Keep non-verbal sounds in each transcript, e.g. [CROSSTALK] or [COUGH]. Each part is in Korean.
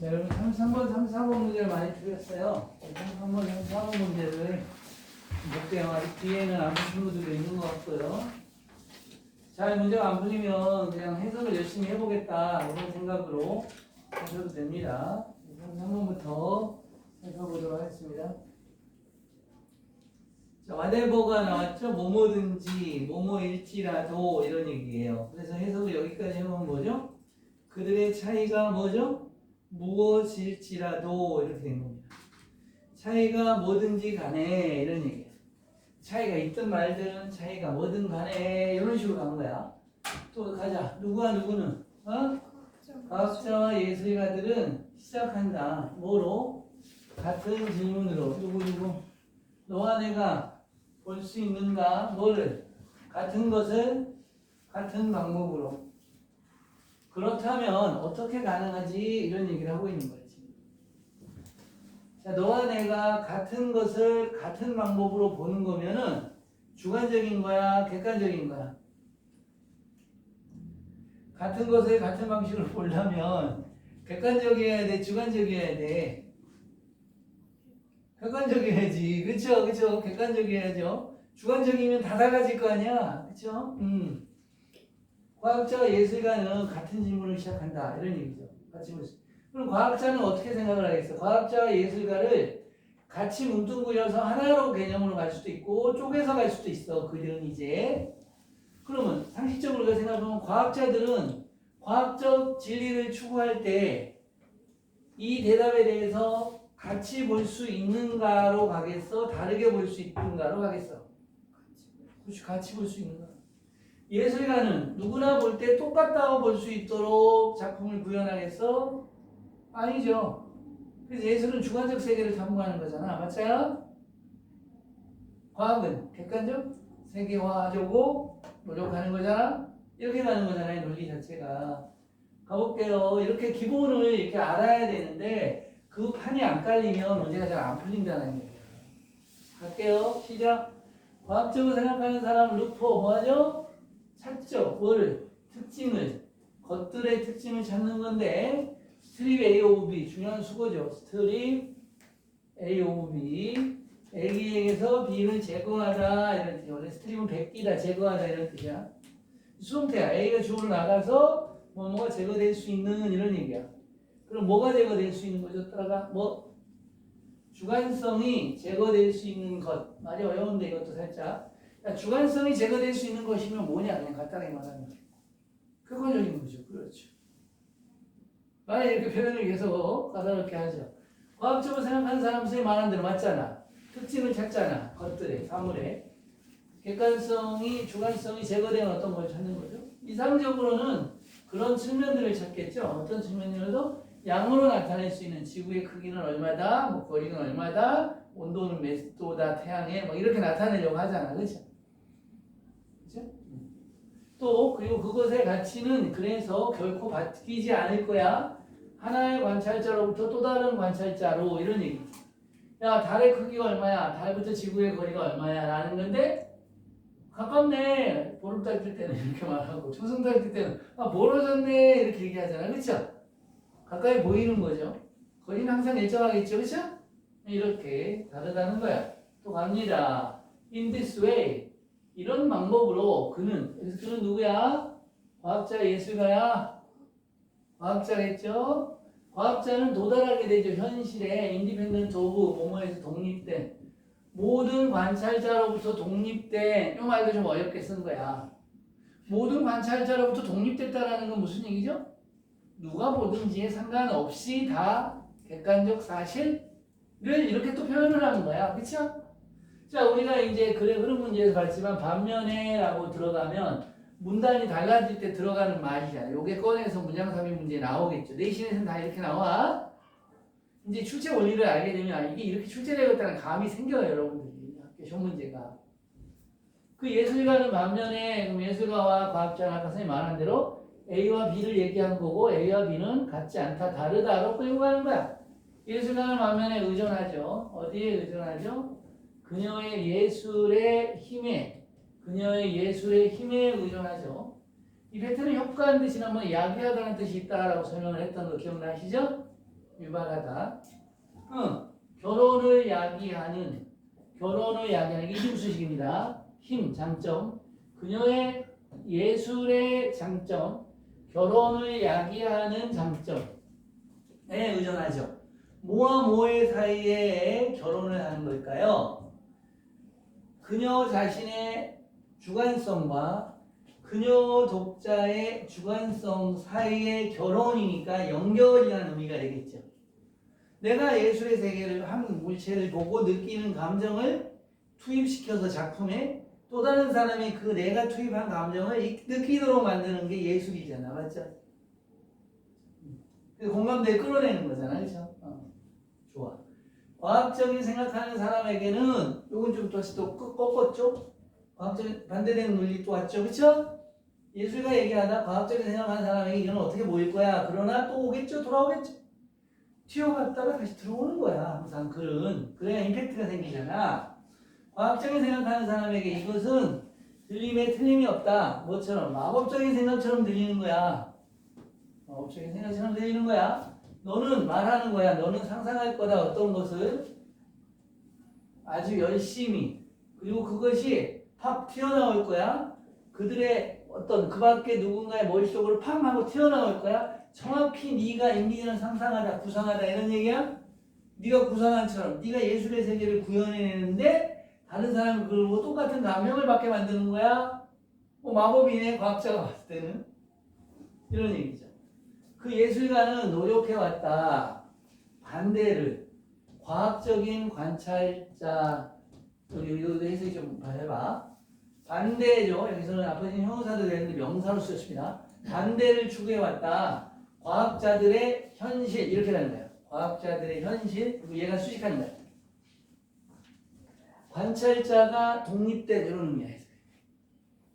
자, 여러분 33번, 34번 문제를 많이 틀렸어요. 33번, 34번 문제를 볼게요. 아직 뒤에는 안 푸신 분들도 있는 것 같고요. 잘 문제가 안 풀리면 그냥 해석을 열심히 해보겠다 이런 생각으로 하셔도 됩니다. 33번부터 살펴보도록 하겠습니다. 자, whatever가 나왔죠? 뭐뭐든지, 뭐뭐일지라도 이런 얘기예요. 그래서 해석을 여기까지 해보면 뭐죠? 그들의 차이가 뭐죠? 무엇일지라도 이렇게 된 겁니다. 차이가 뭐든지 간에 이런 얘기예요. 차이가 있든 말든 차이가 뭐든 간에 이런 식으로 간 거야. 또 가자. 누구와 누구는? 어? 과학자와 예술가들은 시작한다. 뭐로? 같은 질문으로. 누구 누구? 너와 내가 볼 수 있는가? 뭐를? 같은 것을 같은 방법으로. 그렇다면 어떻게 가능하지? 이런 얘기를 하고 있는 거예요. 너와 내가 같은 것을 같은 방법으로 보는 거면은 주관적인 거야, 객관적인 거야. 같은 것을 같은 방식으로 [LAUGHS] 보려면 객관적이어야 돼, 주관적이어야 돼. 객관적이어야지, 그렇죠, 그렇죠. 객관적이어야죠. 주관적이면 다 달라질 거 아니야, 그렇죠? 음. 과학자와 예술가는 같은 질문을 시작한다 이런 얘기죠. 같이 볼 수. 그럼 과학자는 어떻게 생각을 하겠어? 과학자와 예술가를 같이 뭉뚱그려서 하나로 개념으로 갈 수도 있고 쪼개서 갈 수도 있어. 그들은 이제 그러면 상식적으로 우리가 생각하면 과학자들은 과학적 진리를 추구할 때 이 대답에 대해서 같이 볼 수 있는가로 가겠어? 다르게 볼 수 있는가로 가겠어? 그렇지, 같이 볼 수 있는가? 예술가는 누구나 볼 때 똑같다고 볼 수 있도록 작품을 구현하겠어? 아니죠. 그래서 예술은 주관적 세계를 탐구하는 거잖아. 맞아요? 과학은 객관적 세계화하려고 노력하는 거잖아. 이렇게 가는 거잖아요. 논리 자체가. 가볼게요. 이렇게 기본을 이렇게 알아야 되는데 그 판이 안 깔리면 문제가 잘 안 풀린다는 얘기예요. 갈게요. 시작. 과학적으로 생각하는 사람 루포 뭐하죠? 찾죠. 뭘? 특징을. 것들의 특징을 찾는 건데 스트립 A 오브 B 중요한 수거죠. 스트립 A 오브 B A에게서 B를 제거하다 이런 뜻이야. 원래 스트립은 베끼다 제거하다 이런 뜻이야. 수동태야. A가 주어로 나가서 뭐 뭐가 제거될 수 있는 이런 얘기야. 그럼 뭐가 제거될 수 있는 거죠? 따라가 뭐 주관성이 제거될 수 있는 것. 말이 어려운데 이것도 살짝. 그러니까 주관성이 제거될 수 있는 것이면 뭐냐? 그냥 간단하게 말하면客관적인 거죠. 그렇죠. 만약 이렇게 표현을 계속 까다롭게 하죠. 과학적으로 생각하는 사람 수에 말한 대로 맞잖아. 특징을 찾잖아. 것들의 사물의 객관성이 주관성이 제거된 어떤 걸 찾는 거죠. 이상적으로는 그런 측면들을 찾겠죠. 어떤 측면이라도 양으로 나타낼 수 있는 지구의 크기는 얼마다, 뭐 거리는 얼마다, 온도는 몇 도다, 태양에 뭐 이렇게 나타내려고 하잖아, 그렇죠? 그렇죠? 또 그리고 그것의 가치는 그래서 결코 바뀌지 않을 거야. 하나의 관찰자로부터 또 다른 관찰자로 이런 얘기. 야 달의 크기가 얼마야? 달부터 지구의 거리가 얼마야? 라는 건데 가깝네. 보름달 뜰 때는 이렇게 말하고 초승달 뜰 때는 아 멀어졌네 이렇게 얘기하잖아. 그렇죠? 가까이 보이는 거죠. 거리는 항상 일정하겠죠. 그렇죠? 이렇게 다르다는 거야. 또 갑니다. In this way. 이런 방법으로 그는 그래서 그는 누구야? 과학자 예술가야. 과학자겠죠. 과학자는 도달하게 되죠. 현실에 인디펜던트 오브 뭐뭐에서 독립된 모든 관찰자로부터 독립된 이 말도 좀 어렵게 쓴 거야. 모든 관찰자로부터 독립됐다라는 건 무슨 얘기죠? 누가 보든지에 상관없이 다 객관적 사실 을 이렇게 또 표현을 하는 거야. 그쵸? 자, 우리가 이제 글의 흐름 문제에서 봤지만 반면에 라고 들어가면 문단이 달라질 때 들어가는 말이야. 요게 꺼내서 문장 삽입 문제 나오겠죠. 내신에서는 다 이렇게 나와. 이제 출제 원리를 알게 되면 아, 이게 이렇게 출제되겠다는 감이 생겨요, 여러분들이. 학교 시험 문제가. 그 예술가는 반면에 그럼 예술가와 과학자는 아까 선생님 말한 대로 A와 B를 얘기한 거고 A와 B는 같지 않다, 다르다로 끌고 가는 거야. 예술가는 반면에 의존하죠. 어디에 의존하죠? 그녀의 예술의 힘에, 그녀의 예술의 힘에 의존하죠. 이 패턴은 효과하는 뜻이 나면 야기하다는 뜻이 있다라고 설명을 했던 거 기억나시죠? 유발하다. 응. 결혼을 야기하는 결혼을 야기하는 게 힘수식입니다. 힘 장점. 그녀의 예술의 장점. 결혼을 야기하는 장점에 의존하죠. 뭐와 뭐의 사이에 결혼을 하는 걸까요? 그녀 자신의 주관성과 그녀 독자의 주관성 사이의 결혼이니까 연결이라는 의미가 되겠죠. 내가 예술의 세계를 한 물체를 보고 느끼는 감정을 투입시켜서 작품에 또 다른 사람이 그 내가 투입한 감정을 이- 느끼도록 만드는 게 예술이잖아, 맞죠? 그 공감대를 끌어내는 거잖아, 그렇죠? 어. 좋아. 과학적인 생각하는 사람에게는 요건 좀 다시 또 꺾- 꺾었죠? 과학적인 반대되는 논리 또 왔죠, 그렇죠? 예술가 얘기하다 과학적인 생각하는 사람에게 이건 어떻게 보일 거야? 그러나 또 오겠죠, 돌아오겠죠. 튀어갔다가 다시 들어오는 거야, 항상 글은. 그래야 임팩트가 생기잖아. 과학적인 생각하는 사람에게 이것은 들림에 틀림이 없다. 뭐처럼 마법적인 생각처럼 들리는 거야. 마법적인 생각처럼 들리는 거야. 너는 말하는 거야. 너는 상상할 거다. 어떤 것을 아주 열심히 그리고 그것이 팍 튀어나올 거야. 그들의 어떤 그 밖에 누군가의 머릿속으로 팍 하고 튀어나올 거야. 정확히 네가 인기는 상상하다, 구상하다 이런 얘기야? 네가 구상한처럼 네가 예술의 세계를 구현해내는데 다른 사람은 그걸 보고 똑같은 감명을 받게 만드는 거야? 뭐 마법이네 과학자가 봤을 때는 이런 얘기죠. 그 예술가는 노력해왔다. 반대를 과학적인 관찰자 여기 여기도 해석이 좀 해봐. 반대죠. 여기서는 앞에는 형용사도 되는데 명사로 쓰였습니다. 반대를 추구해왔다. 과학자들의 현실 이렇게 되는 거예요. 과학자들의 현실 그리고 얘가 수식하는 거예요. 관찰자가 독립된 이런 의미야.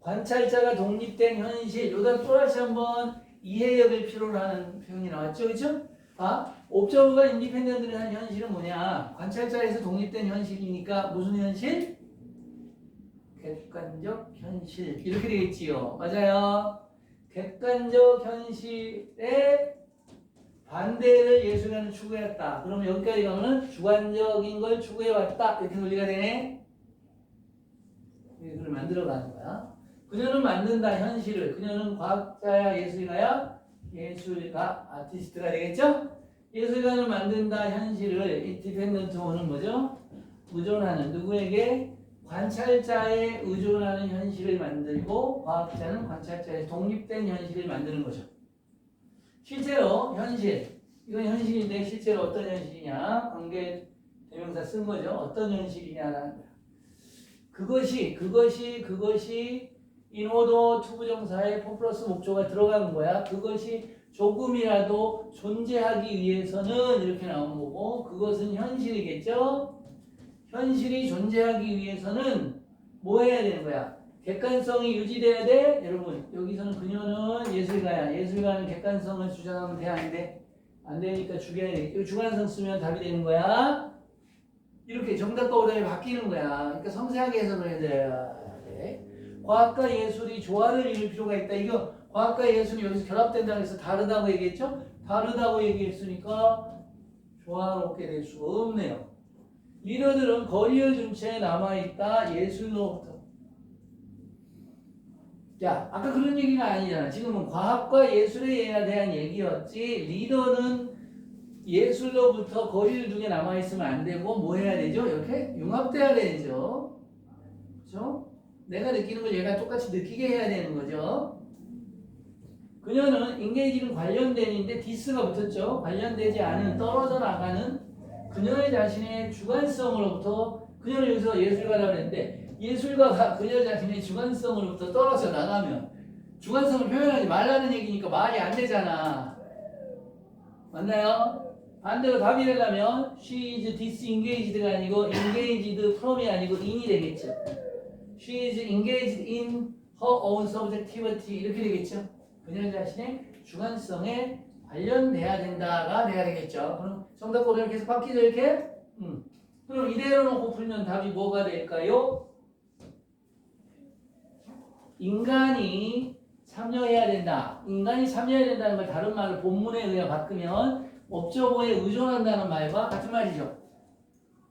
관찰자가 독립된 현실 요다 또 다시 한번 이해력을 필요로 하는 표현이 나왔죠, 그렇죠? 아, 옵저버가 인디펜던트를 한 현실은 뭐냐? 관찰자에서 독립된 현실이니까 무슨 현실? 객관적 현실 이렇게 되겠지요. 맞아요. 객관적 현실에 반대를 예술가는 추구했다. 그럼 여기까지 가면은 주관적인 걸 추구해왔다. 이렇게 논리가 되네. 이걸 만들어가는 거야. 그녀는 만든다 현실을. 그녀는 과학자야 예술가야 예술가 아티스트가 되겠죠? 예술가는 만든다 현실을 이 디펜던트 호는 뭐죠? 의존하는 누구에게 관찰자에 의존하는 현실을 만들고 과학자는 관찰자의 독립된 현실을 만드는 거죠. 실제로 현실 이건 현실인데 실제로 어떤 현실이냐 관계 대명사 쓴 거죠. 어떤 현실이냐라는 거야. 그것이 그것이 그것이 인오도 투부정사의 포플러스 목조가 들어가는 거야. 그것이 조금이라도 존재하기 위해서는 이렇게 나오는 거고 그것은 현실이겠죠. 현실이 존재하기 위해서는 뭐 해야 되는 거야? 객관성이 유지돼야 돼? 여러분 여기서는 그녀는 예술가야. 예술가는 객관성을 주장하면 돼? 안 돼? 안 되니까 죽여야 돼. 이 주관성 쓰면 답이 되는 거야. 이렇게 정답과 오답이 바뀌는 거야. 그러니까 섬세하게 해석을 해야 돼. 과학과 예술이 조화를 이룰 필요가 있다. 이거 과학과 예술이 여기서 결합된다고 해서 다르다고 얘기했죠? 다르다고 얘기했으니까 조화롭게 될 수가 없네요. 리더들은 둔채 남아있다. 예술로부터. 야, 아까 그런 얘기가 아니잖아. 지금은 과학과 예술에 대한 얘기였지. 리더는 예술로부터 거리를 두게 남아있으면 안 되고 뭐 해야 되죠? 이렇게 융합돼야 되죠. 그렇죠? 내가 느끼는 걸 얘가 똑같이 느끼게 해야 되는 거죠. 그녀는 인게이지는 관련된인데 디스가 붙었죠. 관련되지 않은 떨어져 나가는 그녀의 자신의 주관성으로부터 그녀는 여기서 예술가라고 했는데 예술가가 그녀 자신의 주관성으로부터 떨어져 나가면 주관성을 표현하지 말라는 얘기니까 말이 안 되잖아. 맞나요? 반대로 답이 되려면 she is disengaged가 아니고 engaged from이 아니고 in이 되겠죠. She is engaged in her own subjectivity 이렇게 되겠죠. 그녀 자신의 주관성에 관련돼야 된다가 돼야 되겠죠. 그럼 정답 이렇게 해서 바뀌죠 이렇게? 음. 그럼 이대로 놓고 풀면 답이 뭐가 될까요? 인간이 참여해야 된다. 인간이 참여해야 된다는 걸 다른 말로 본문에 의해 바꾸면 옵저버에 의존한다는 말과 같은 말이죠.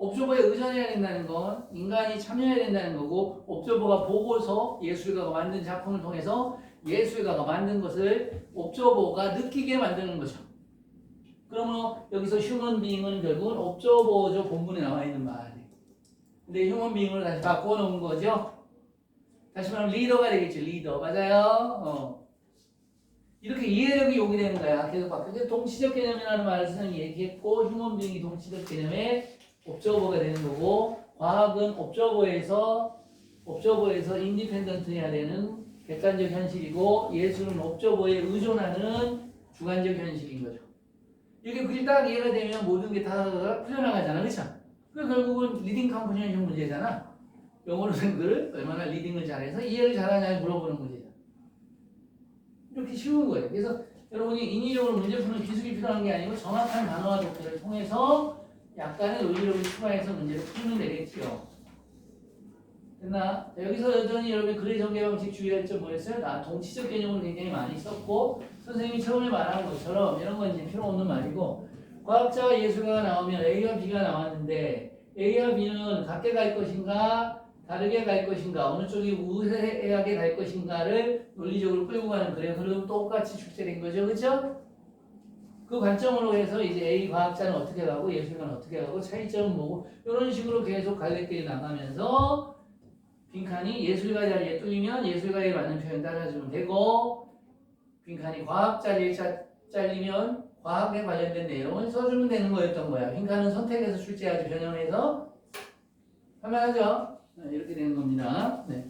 옵저버에 의존해야 된다는 건 인간이 참여해야 된다는 거고 옵저버가 보고서 예술가가 만든 작품을 통해서 예술가가 만든 것을 옵저버가 느끼게 만드는 거죠. 그러면 여기서 휴먼 비잉은 결국은 옵저버죠 본문에 나와 있는 말이. 근데 휴먼 비잉을 다시 바꿔 놓은 거죠. 다시 말하면 리더가 되겠죠. 리더 맞아요. 어. 이렇게 이해력이 요구되는 거야. 계속 바뀌어. 동시적 개념이라는 말을 선생님이 얘기했고 휴먼 비잉이 동시적 개념의 옵저버가 되는 거고 과학은 옵저버에서 옵저버에서 인디펜던트 해야 되는 객관적 현실이고 예술은 옵저버에 의존하는 주관적 현실인 거죠. 이게 그게 딱 이해가 되면 모든 게 다 풀려나가잖아, 그렇죠? 그 결국은 리딩 컴프니션 문제잖아. 영어로생들을 얼마나 리딩을 잘해서 이해를 잘하냐 물어보는 문제잖아. 이렇게 쉬운 거예요. 그래서 여러분이 인위적으로 문제 푸는 기술이 필요한 게 아니고 정확한 단어와 독해를 통해서 약간의 논리력을 추가해서 문제를 풀면 되겠죠. 됐나? 자, 여기서 여전히 여러분 글의 전개 방식 주의할 점 뭐였어요? 나 동치적 개념을 굉장히 많이 썼고 선생님이 처음에 말한 것처럼 이런 건 이제 필요 없는 말이고 과학자와 예술가가 나오면 A와 B가 나왔는데 A와 B는 같게 갈 것인가 다르게 갈 것인가 어느 쪽이 우세하게 갈 것인가를 논리적으로 끌고 가는 그래 흐름 똑같이 출제된 거죠 그죠? 그 관점으로 해서 이제 A 과학자는 어떻게 가고 예술가는 어떻게 가고 차이점은 뭐고 이런 식으로 계속 갈래길이 나가면서 빈칸이 예술가 자리에 뚫리면 예술가에 맞는 표현 따라주면 되고 빈칸이 과학 자리에 짜- 잘리면 과학에 관련된 내용을 써주면 되는 거였던 거야. 빈칸은 선택해서 출제하지 변형해서 할만하죠? 네, 이렇게 되는 겁니다. 네.